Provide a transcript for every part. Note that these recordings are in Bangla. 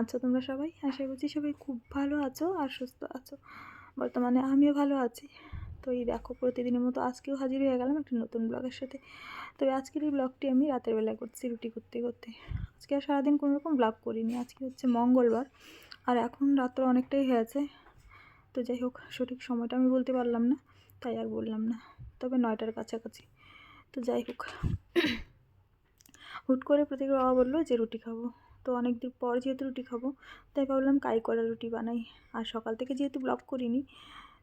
আছো তোমরা সবাই? আশা করছি সবাই খুব ভালো আছো আর সুস্থ আছো। বর্তমানে আমিও ভালো আছি। তো এই দেখো, প্রতিদিনের মতো আজকেও হাজির হয়ে গেলাম একটা নতুন ব্লগের সাথে। তবে আজকের এই ব্লগটি আমি রাতের বেলা করছি রুটি করতে করতে। আজকে আর সারাদিন কোনো রকম ব্লগ করিনি। আজকে হচ্ছে মঙ্গলবার। আর এখন রাত্র অনেকটাই হয়েছে। তো যাই হোক, সঠিক সময়টা আমি বলতে পারলাম না, তাই আর বললাম না। তবে নয়টার কাছাকাছি। তো যাই হোক, হুট করে প্রতীক বাবা বলল যে রুটি খাব। তো অনেক দিন পর যেহেতু রুটি খাব, তাই ভাবলাম কাই করা রুটি বানাই। আর সকাল থেকে যেহেতু ব্লগ করিনি,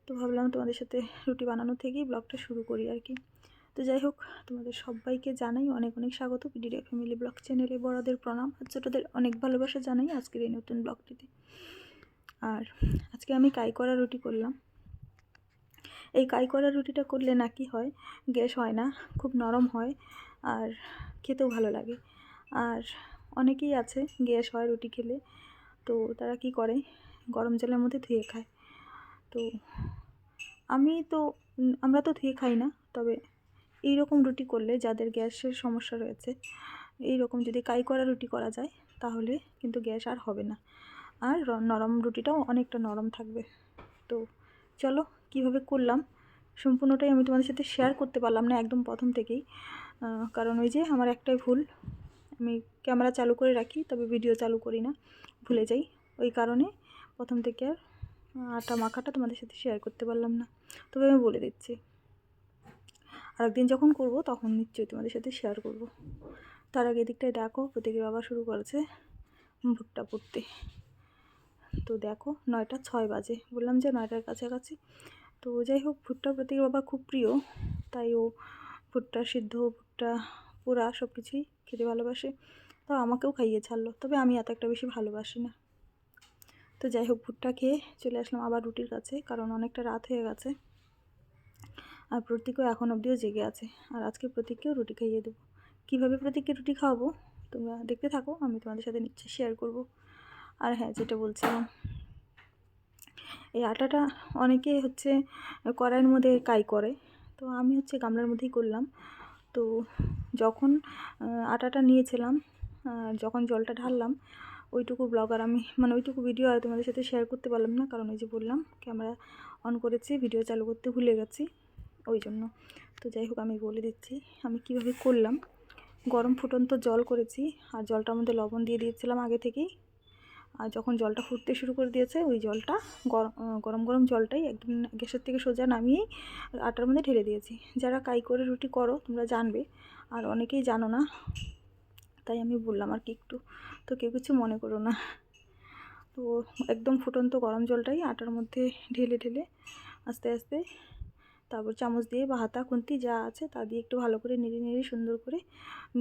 তো ভাবলাম তোমাদের সাথে রুটি বানানো থেকেই ব্লগটা শুরু করি আর কি। তো যাই হোক, তোমাদের সবাইকে জানাই অনেক অনেক স্বাগত। পিডিডিয়া ফ্যামিলি ব্লগ চ্যানেলে বড়দের প্রণাম আর ছোটোদের অনেক ভালোবাসা জানাই আজকের এই নতুন ব্লগটিতে আর আজকে আমি কাই করা রুটি করলাম। এই কাই করা রুটিটা করলে নাকি হয়, গ্যাস হয় না, খুব নরম হয়, আর খেতেও ভালো লাগে। আর অনেকেই আছে গ্যাস হয় রুটি খেলে। তো তারা কি করে? গরম জলের মধ্যে ধুয়ে খায়। তো আমি তো, আমরা তো ধুয়ে খাই না, তবে এই রকম রুটি করলে যাদের গ্যাসের সমস্যা রয়েছে এই রকম যদি কাই করা রুটি করা যায়, তাহলে কিন্তু গ্যাস আর হবে না। আর নরম রুটিটাও অনেকটা নরম থাকবে। তো চলো, কীভাবে করলাম? সম্পূর্ণটাই আমি তোমাদের সাথে শেয়ার করতে পারলাম না একদম প্রথম থেকেই। কারণ ওই যে আমার একটাই ভুল। আমি ক্যামেরা চালু করে রাখি, তবে ভিডিও চালু করি না, ভুলে যাই। ওই কারণে প্রথম থেকে আর, আটা মাখাটা তোমাদের সাথে শেয়ার করতে পারলাম না। তবে আমি বলে দিচ্ছি। আরেকদিন যখন করব, তখন নিশ্চয়ই তোমাদের সাথে শেয়ার করব। তার আগে এদিকটায় দেখো প্রতীকের বাবা শুরু করেছে ভুট্টা পুড়তে তো দেখো, নয়টা ছয় বাজে। বললাম যে নয়টার কাছাকাছি। তো যাই হোক, ভুট্টা প্রতীকের বাবা খুব প্রিয়। তাই ও ভুট্টা সিদ্ধ, ভুট্টা পোড়া সব কিছুই খেতে ভালোবাসে, তো আমাকেও খাইয়ে ছাড়লো। তবে আমি এত একটা বেশি ভালোবাসি না। তো যাই হোক, ভুট্টা খেয়ে চলে আসলাম আবার রুটির কাছে, কারণ অনেকটা রাত হয়ে গেছে। আর প্রতীকও এখন অবধিও জেগে আছে। আর আজকে প্রতীককেও রুটি খাইয়ে দেবো। কীভাবে প্রতীককে রুটি খাওয়াবো? তোমরা দেখতে থাকো, আমি তোমাদের সাথে নিশ্চয়ই শেয়ার করব। আর হ্যাঁ যেটা বলছিলাম, এই আটাটা অনেকে হচ্ছে কড়াইয়ের মধ্যে কাই করে। তো আমি হচ্ছে গামলার মধ্যেই করলাম। তো যখন আটাটা নিয়েছিলাম যখন জলটা ঢাললাম, ওইটুকু ব্লগ আর আমি মানে ওইটুকু ভিডিও আর তোমাদের সাথে শেয়ার করতে পারলাম না, কারণ ওই যে বললাম ক্যামেরা অন করেছি ভিডিও চালু করতে ভুলে গেছি, ওই জন্য। তো যাই হোক, আমি বলে দিচ্ছি, আমি কীভাবে করলাম, গরম ফুটন্ত জল করেছি, আর জলটার মধ্যে লবণ দিয়ে দিয়েছিলাম আগে থেকেই। আর যখন জলটা ফুটতে শুরু করে দিয়েছে, ওই জলটা গরম গরম জলটাই একদম গ্যাসের থেকে সোজা নামিয়েই আটার মধ্যে ঢেলে দিয়েছি। যারা কাই করে রুটি করো, তোমরা জানবে। আর অনেকেই জানো না, তাই আমি বললাম আর কি একটু। তো কেউ কিছু মনে করো না। তো একদম ফুটন্ত গরম জলটাই আটার মধ্যে ঢেলে ঢেলে আস্তে আস্তে তারপর চামচ দিয়ে বা হাতা, খুন্তি যা আছে তা দিয়ে একটু ভালো করে নেড়ে নেড়ে সুন্দর করে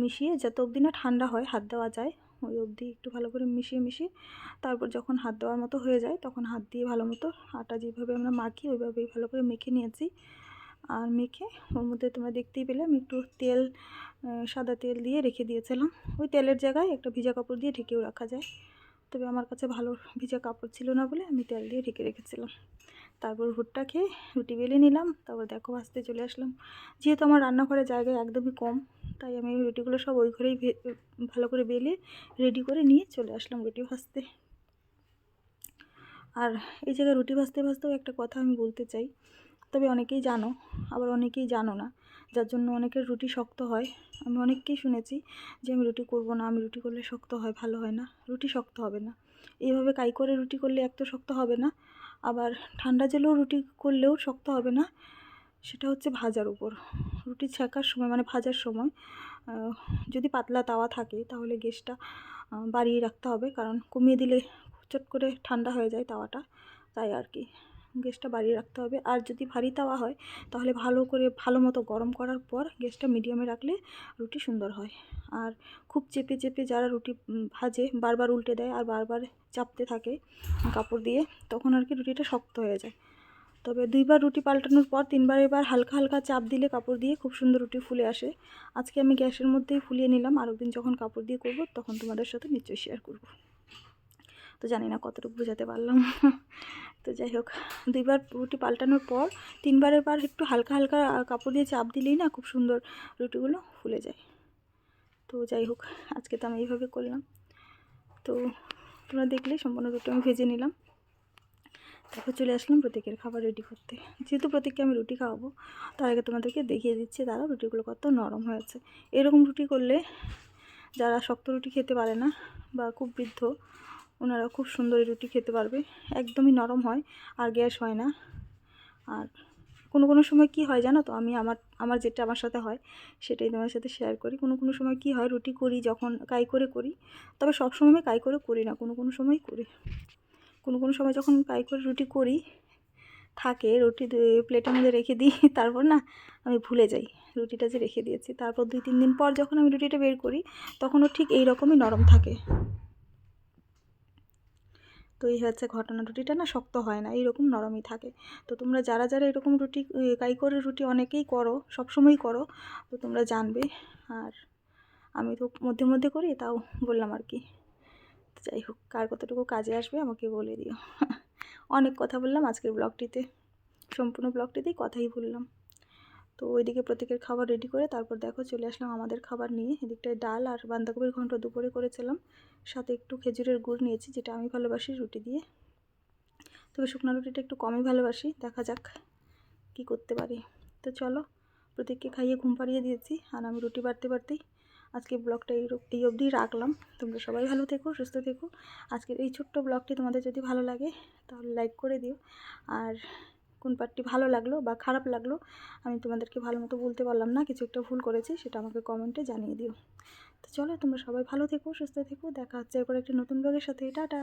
মিশিয়ে, যত অবধি না ঠান্ডা হয়, হাত দেওয়া যায় ওই অবধি একটু ভালো করে মিশিয়ে মিশিয়ে তারপর যখন হাত দেওয়ার মতো হয়ে যায় তখন হাত দিয়ে ভালো মতো আটা যেভাবে আমরা মাখি ওইভাবেই ভালো করে মেখে নিয়েছি। আর মেখে ওর মধ্যে তোমরা দেখতেই পেলে আমি একটু তেল সাদা তেল দিয়ে রেখে দিয়েছিলাম। ওই তেলের জায়গায় একটা ভিজা কাপড় দিয়ে ঢেকেও রাখা যায়। তবে আমার কাছে ভালো ভিজা কাপড় ছিল না বলে আমি তেল দিয়ে ঢেকে রেখেছিলাম। তারপর ভুট্টা খেয়ে রুটি বেলে নিলাম, তারপর দেখো আসতে চলে আসলাম। যেহেতু আমার রান্নাঘরের জায়গায় একদমই কম, তাই আমি রুটিগুলো সব ওই ঘরেই ভালো করে বেলে রেডি করে নিয়ে চলে আসলাম রুটি ভাজতে। আর এই জায়গায় রুটি ভাজতে ভাজতেও একটা কথা আমি বলতে চাই, তবে অনেকেই জানো, আবার অনেকেই জানো না। যার জন্য অনেকের রুটি শক্ত হয়। আমি অনেককেই শুনেছি যে আমি রুটি করব না, আমি রুটি করলে শক্ত হয়, ভালো হয় না। রুটি শক্ত হবে না। এইভাবে কাই করে রুটি করলে এক তো শক্ত হবে না, আবার ঠান্ডা জলেও রুটি করলেও শক্ত হবে না। সেটা হচ্ছে ভাজার উপর। রুটি ছেঁকার সময় মানে ভাজার সময় যদি পাতলা তাওয়া থাকে তাহলে গ্যাসটা বাড়িয়ে রাখতে হবে। কারণ কমিয়ে দিলে চট করে ঠান্ডা হয়ে যায় তাওয়াটা, তাই আর কি। গ্যাসটা বাড়িয়ে রাখতে হবে। আর যদি ভারী তাওয়া হয়, তাহলে ভালো করে, ভালো মতো গরম করার পর গ্যাসটা মিডিয়ামে রাখলে রুটি সুন্দর হয়। আর খুব চেপে চেপে যারা রুটি ভাজে, বারবার উল্টে দেয় আর বারবার চাপতে থাকে কাপড় দিয়ে, তখন আর কি রুটিটা শক্ত হয়ে যায়। তবে দুইবার রুটি পাল্টানোর পর তিনবার এবার হালকা হালকা চাপ দিলে কাপড় দিয়ে খুব সুন্দর রুটি ফুলে আসে। আজকে আমি গ্যাসের মধ্যেই ফুলিয়ে নিলাম। আর একদিন যখন কাপড় দিয়ে করব, তখন তোমাদের সাথে নিশ্চয়ই শেয়ার করব। তো জানি না কতটুকু বোঝাতে পারলাম। তো যাই হোক, দুইবার রুটি পাল্টানোর পর তিনবারের বার একটু হালকা হালকা কাপড় দিয়ে চাপ দিলেই না খুব সুন্দর রুটিগুলো ফুলে যায়। তো যাই হোক, আজকে তো আমি এইভাবে করলাম। তো তোমরা দেখলেই সম্পূর্ণ রুটি আমি ভেজে নিলাম। তারপর চলে আসলাম প্রতীকের খাবার রেডি করতে। যেহেতু প্রতীককে আমি রুটি খাওয়াবো, তার আগে তোমাদেরকে দেখিয়ে দিচ্ছি তারা রুটিগুলো কত নরম হয়েছে। এরকম রুটি করলে যারা শক্ত রুটি খেতে পারে না বা খুব বৃদ্ধ ওনারা খুব সুন্দর এই রুটি খেতে পারবে। একদমই নরম হয়, আর গ্যাস হয় না। আর কোনো কোনো সময় কি হয় জানো তো? আমি আমার আমার যেটা আমার সাথে হয়, সেটাই তোমার সাথে শেয়ার করি। কোনো কোনো সময় কি হয়, রুটি করি, যখন কাই করে করি, তবে সব সময় আমি কাই করে করি না, কোনো কোনো সময় করি। কোনো কোনো সময় যখন কাই করে রুটি করি, থাকে, রুটি প্লেটের মধ্যে রেখে দিই, তারপর না আমি ভুলে যাই, রুটিটা যে রেখে দিয়েছি। তারপর দুই, তিন দিন পর যখন আমি রুটিটা বের করি, তখনও ঠিক এই রকমই নরম থাকে। তো এই হচ্ছে ঘটনা, রুটিটা না শক্ত হয় না, এইরকম নরমই থাকে। তো তোমরা যারা যারা এরকম রুটি কাই করে রুটি অনেকেই করো, সবসময়ই করো, তো তোমরা জানবে। আর আমি তো মধ্যে মধ্যে করি, তাও বললাম আর কি। যাই হোক, কার কতটুকু কাজে আসবে আমাকে বলে দিও। অনেক কথা বললাম আজকের ব্লগটিতে। সম্পূর্ণ ব্লগটিতেই কথাই বললাম। তো ওইদিকে প্রত্যেকের খাবার রেডি করে তারপর দেখো চলে আসলাম আমাদের খাবার নিয়ে। এদিকটায় ডাল আর বাঁধাকপির ঘন্ট দুপুরে করেছিলাম। সাথে একটু খেজুরের গুড় নিয়েছি, যেটা আমি ভালোবাসি রুটি দিয়ে। তবে শুকনো রুটিটা একটু কমই ভালোবাসি। দেখা যাক কি করতে পারি। তো চলো, প্রত্যেককে খাইয়ে ঘুম পাড়িয়ে দিয়েছি আর আমি রুটি বাড়তে বাড়তেই আজকে ব্লগটা এই এই অবধি রাখলাম। তোমরা সবাই ভালো থেকো, সুস্থ থেকো। আজকের এই ছোট্ট ব্লগটি তোমাদের যদি ভালো লাগে তাহলে লাইক করে দিও। আর কোন পার্টটি ভালো লাগল বা খারাপ লাগল, আমি তোমাদেরকে ভালো মতো বলতে পারলাম না, কিছু একটা ভুল করেছি, সেটা আমাকে কমেন্টে জানিয়ে দিও। তো চলো, তোমরা সবাই ভালো থেকো, সুস্থ থেকো, দেখা হচ্ছে এরপর একটা নতুন ব্লগের সাথে। টাটা!